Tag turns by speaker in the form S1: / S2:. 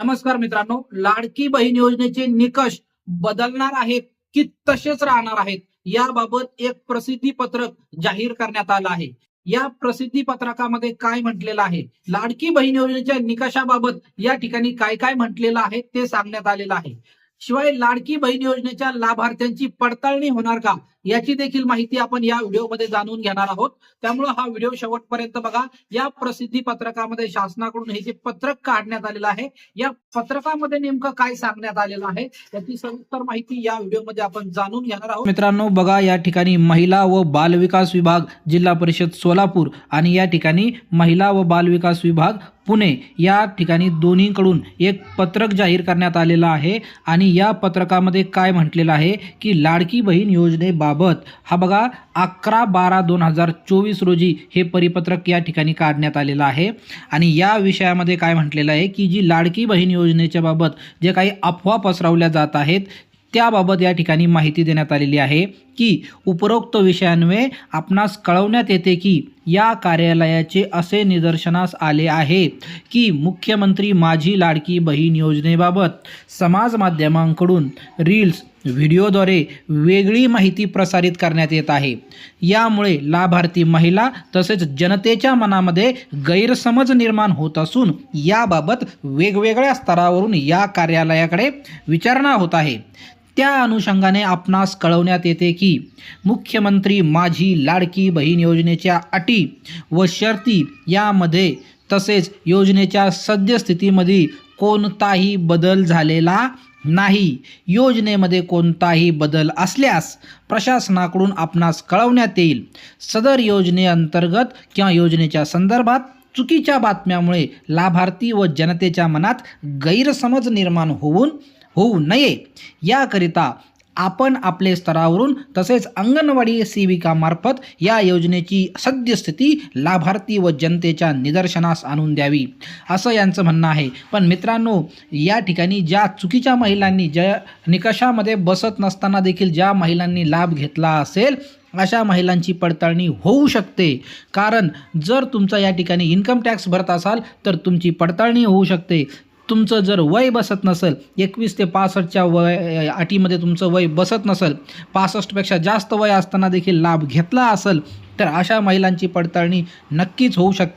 S1: नमस्कार मित्रांनो लाडकी बहीण योजनेचे निकष बदलणार आहेत की तसेच राहणार आहेत? याबाबत एक प्रसिद्धी पत्रक जाहीर करण्यात आलं आहे. या प्रसिद्धी पत्रकामध्ये काय म्हटलेलं आहे? लाडकी बहीण योजनेच्या निकषाबाबत या ठिकाणी काय काय म्हटलेलं आहे ते सांगण्यात आलेलं आहे. शिवाय लाडकी बहीण योजनेच्या लाभार्थ्यांची पडताळणी होणार का याची देखील माहिती आपण या व्हिडिओमध्ये जाणून घेणार आहोत. त्यामुळे हा व्हिडिओ शेवटपर्यंत बघा. या प्रसिद्धी पत्रकामध्ये शासनाकडून हे जे पत्रक काढण्यात आलेलं आहे या पत्रकामध्ये नेमकं काय सांगण्यात आलेलं आहे याची सविस्तर माहिती या व्हिडिओमध्ये आपण जाणून घेणार आहोत. मित्रांनो बघा या ठिकाणी महिला व बालविकास विभाग जिल्हा परिषद सोलापूर आणि या ठिकाणी महिला व बालविकास विभाग पुणे या ठिकाणी दोन्हीकडून एक पत्रक जाहीर करण्यात आलेलं आहे. आणि या पत्रकामध्ये काय म्हटलेलं आहे की लाडकी बहीण योजनेबाबत हा बघा अकरा बारा दोन हजार चोवीस रोजी हे परिपत्रक या ठिकाणी काढण्यात आलेलं आहे. आणि या विषयामध्ये काय म्हटलेलं आहे की जी लाडकी बहीण योजनेच्या बाबत जे काही अफवा पसरवल्या जात आहेत त्याबाबत या ठिकाणी माहिती देण्यात आलेली आहे. की उपरोक्त विषयान्वये आपणास कळवण्यात येते की या कार्यालयाचे असे निदर्शनास आले आहे की मुख्यमंत्री माझी लाडकी बहीण योजनेबाबत समाज माध्यमांकडून रील्स व्हिडिओद्वारे वेगळी माहिती प्रसारित करण्यात येत आहे. यामुळे लाभार्थी महिला तसेच जनतेच्या मनामध्ये गैरसमज निर्माण होत असून याबाबत वेगवेगळ्या स्तरावरून या कार्यालयाकडे विचारणा होत आहे. त्या अनुषंगाने आपणास कळवण्यात येते की मुख्यमंत्री माझी लाडकी बहीण योजनेच्या अटी व शर्ती यामध्ये तसेच योजनेच्या सद्यस्थितीमध्ये कोणताही बदल झालेला नाही. योजनेमध्ये कोणताही बदल असल्यास प्रशासनाकडून आपणास कळवण्यात येईल. सदर योजनेअंतर्गत किंवा योजनेच्या संदर्भात चुकीच्या बातम्यामुळे लाभार्थी व जनतेच्या मनात गैरसमज निर्माण होऊन होऊ नये. याकरिता आपण आपले स्तरावरून तसेच अंगणवाडी सेविकामार्फत या योजनेची सद्यस्थिती लाभार्थी व जनतेच्या निदर्शनास आणून द्यावी असं यांचं म्हणणं आहे. पण मित्रांनो या ठिकाणी ज्या चुकीच्या महिलांनी ज्या निकषामध्ये बसत नसताना देखील ज्या महिलांनी लाभ घेतला असेल अशा महिलांची पडताळणी होऊ शकते. कारण जर तुमचा या ठिकाणी इन्कम टॅक्स भरत असाल तर तुमची पडताळणी होऊ शकते. तुमचं जर वय बसत नसेल एकवीस ते पासष्टच्या वय अटीमध्ये तुमचं वय बसत नसेल पासष्टपेक्षा जास्त वय असताना देखील लाभ घेतला असेल तर अशा महिलांची पडताळणी नक्कीच होऊ शकते.